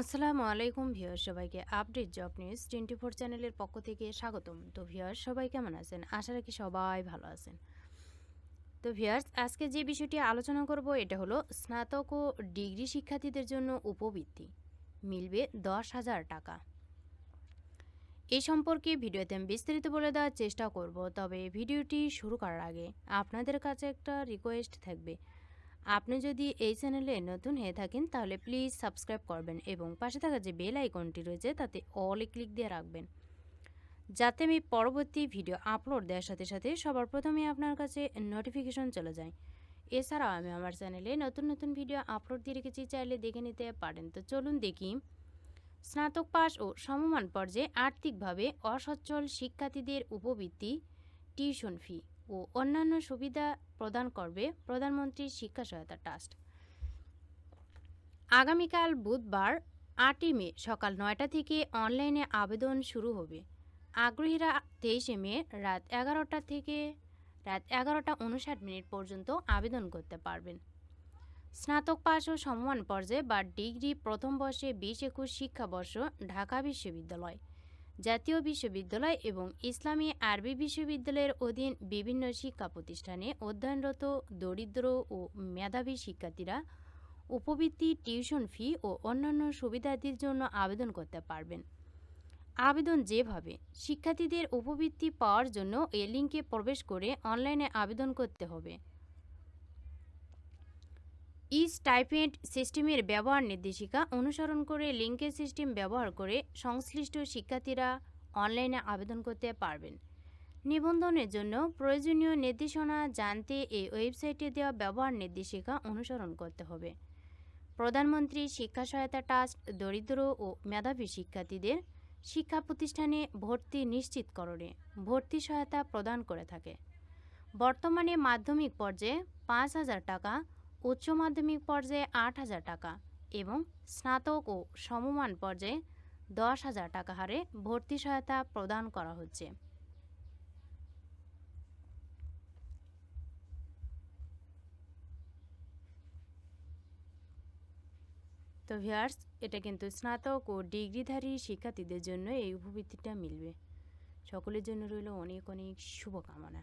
আসসালামু আলাইকুম ভিউয়ার সবাইকে update job news twenty four চ্যানেলের পক্ষ থেকে স্বাগতম। তো ভিউয়ার সবাই কেমন আছেন? আশা রাখি সবাই ভালো আছেন। তো ভিউয়ার্স, আজকে যে বিষয়টি আলোচনা করব, এটা হলো স্নাতক ও ডিগ্রি শিক্ষার্থীদের জন্য উপবৃত্তি। মিলবে দশ হাজার টাকা। এই সম্পর্কে ভিডিওতে আমি বিস্তারিত বলে দেওয়ার চেষ্টা করব, তবে ভিডিওটি শুরু করার আগে আপনাদের কাছে একটা রিকোয়েস্ট থাকবে। আপনি যদি এই চ্যানেলে নতুন হয়ে থাকেন, তাহলে প্লিজ সাবস্ক্রাইব করবেন এবং পাশে থাকা যে বেল আইকনটি রয়েছে, তাতে অলে ক্লিক দিয়ে রাখবেন। যাতে আমি পরবর্তী ভিডিও আপলোড দেওয়ার সাথে সাথে সবার প্রথমে আপনার কাছে নোটিফিকেশন চলে যায়। এছাড়াও আমি আমার চ্যানেলে নতুন নতুন ভিডিও আপলোড দিয়ে রেখেছি, চাইলে দেখে নিতে পারেন। তো চলুন দেখি। স্নাতক পাস ও সমমান পর্যায়ে আর্থিকভাবে অসচ্ছল শিক্ষার্থীদের উপবৃত্তি, টিউশন ফি। ও অন্যান্য সুবিধা প্রদান করবে প্রধানমন্ত্রী শিক্ষা সহায়তা ট্রাস্ট। আগামীকাল বুধবার আটই মে সকাল নয়টা থেকে অনলাইনে আবেদন শুরু হবে। আগ্রহীরা তেইশে মে রাত এগারোটা থেকে রাত এগারোটা উনষাট মিনিট পর্যন্ত আবেদন করতে পারবেন। স্নাতক পাস ও সমমান পর্যায়ে বা ডিগ্রি প্রথম বর্ষে বিশ একুশ শিক্ষাবর্ষ ঢাকা বিশ্ববিদ্যালয়। জাতীয় বিশ্ববিদ্যালয় এবং ইসলামী আরবি বিশ্ববিদ্যালয়ের অধীন বিভিন্ন শিক্ষা প্রতিষ্ঠানে অধ্যয়নরত দরিদ্র ও মেধাবী শিক্ষার্থীরা উপবৃত্তি, টিউশন ফি ও অন্যান্য সুবিধাদির জন্য আবেদন করতে পারবেন। আবেদন যেভাবে শিক্ষার্থীদের উপবৃত্তি পাওয়ার জন্য এই লিঙ্কে প্রবেশ করে অনলাইনে আবেদন করতে হবে। ই স্টাইপেন্ড সিস্টেমের ব্যবহার নির্দেশিকা অনুসরণ করে লিঙ্কের সিস্টেম ব্যবহার করে সংশ্লিষ্ট শিক্ষার্থীরা অনলাইনে আবেদন করতে পারবেন। নিবন্ধনের জন্য প্রয়োজনীয় নির্দেশনা জানতে এই ওয়েবসাইটে দেওয়া ব্যবহার নির্দেশিকা অনুসরণ করতে হবে। প্রধানমন্ত্রী শিক্ষা সহায়তা ট্রাস্ট, দরিদ্র ও মেধাবী শিক্ষার্থীদের শিক্ষা প্রতিষ্ঠানে ভর্তি নিশ্চিতকরণে ভর্তি সহায়তা প্রদান করে থাকে। বর্তমানে মাধ্যমিক পর্যায়ে পাঁচ হাজার টাকা উচ্চ মাধ্যমিক পর্যায়ে আট হাজার টাকা এবং স্নাতক ও সমমান পর্যায়ে দশ হাজার টাকা হারে ভর্তি সহায়তা প্রদান করা হচ্ছে। তো ভিয়ার্স এটা কিন্তু স্নাতক ও ডিগ্রিধারী শিক্ষার্থীদের জন্য এই উপবৃত্তিটা মিলবে। সকলের জন্য রইল অনেক অনেক শুভকামনা।